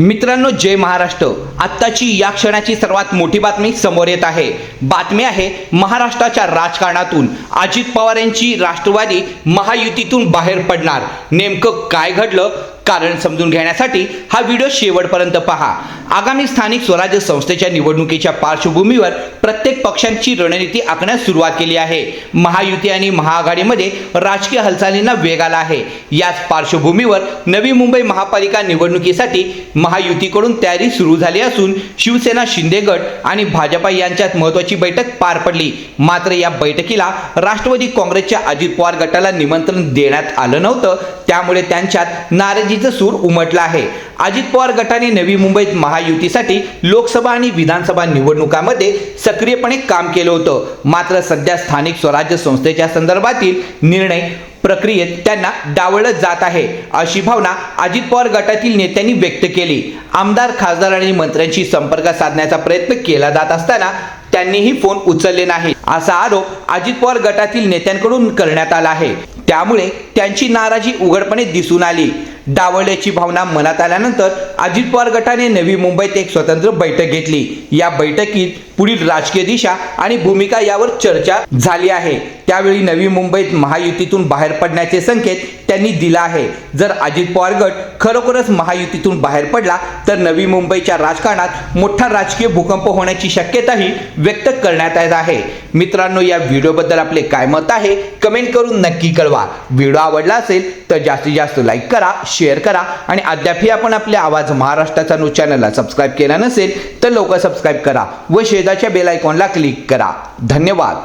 मित्रांनो जय महाराष्ट्र. आत्ताची या क्षणाची सर्वात मोठी बातमी समोर येत आहे. बातमी आहे महाराष्ट्राच्या राजकारणातून. अजित पवार यांची राष्ट्रवादी महायुतीतून बाहेर पडणार. नेमकं काय घडलं? कारण समजून घेण्यासाठी हा व्हिडिओ शेवटपर्यंत पहा. आगामी स्थानिक स्वराज्य संस्थेच्या निवडणुकीच्या पार्श्वभूमीवर प्रत्येक पक्षांची रणनीती आखण्यास सुरुवात केली आहे. महायुती आणि महाआघाडीमध्ये राजकीय हालचालींना वेग आला आहे. याच पार्श्वभूमीवर नवी मुंबई महापालिका निवडणुकीसाठी महायुतीकडून तयारी सुरू झाली असून शिवसेना शिंदे गट आणि भाजपा यांच्यात महत्वाची बैठक पार पडली. मात्र या बैठकीला राष्ट्रवादी काँग्रेसच्या अजित पवार गटाला निमंत्रण देण्यात आलं नव्हतं. त्यामुळे त्यांच्यात नाराजी नाराजीचं सूर उमटलं आहे. अजित पवार गटाने नवी मुंबईत महायुतीसाठी लोकसभा आणि विधानसभा निवडणुकामध्ये सक्रियपणे काम केलं होतं. मात्र सध्या स्थानिक स्वराज्य संस्थेच्या संदर्भातील निर्णय प्रक्रियेत त्यांना डावळलं जात आहे. अशी भावना अजित पवार गटातील नेत्यांनी व्यक्त केली. आमदार खासदार आणि मंत्र्यांशी संपर्क साधण्याचा प्रयत्न केला जात असताना त्यांनीही फोन उचलले नाही असा आरोप अजित पवार गटातील नेत्यांकडून करण्यात आला आहे. त्यामुळे त्यांची नाराजी उघडपणे दिसून आली. डावळल्याची भावना मनात आल्यानंतर अजित पवार गटाने नवी मुंबईत एक स्वतंत्र बैठक घेतली. या बैठकीत पुढील राजकीय दिशा आणि भूमिका यावर चर्चा झाली आहे. त्यावेळी नवी मुंबईत महायुतीतून बाहेर पडण्याचे संकेत त्यांनी दिला आहे. जर अजित पवार गट खरोखरच महायुतीतून बाहेर पडला तर नवी मुंबईच्या राजकारणात मोठा राजकीय भूकंप होण्याची शक्यताही व्यक्त करण्यात येत आहे. मित्रांनो या व्हिडिओबद्दल आपले काय मत आहे कमेंट करून नक्की कळवा. व्हिडिओ आवडला असेल तर जास्तीत जास्त लाईक करा शेअर करा आणि अद्यापही आपण आपले आवाज महाराष्ट्राचा न्यूज चॅनलला सबस्क्राईब केला नसेल तर लवकर सबस्क्राईब करा व शेजारच्या बेल आयकॉनला क्लिक करा. धन्यवाद.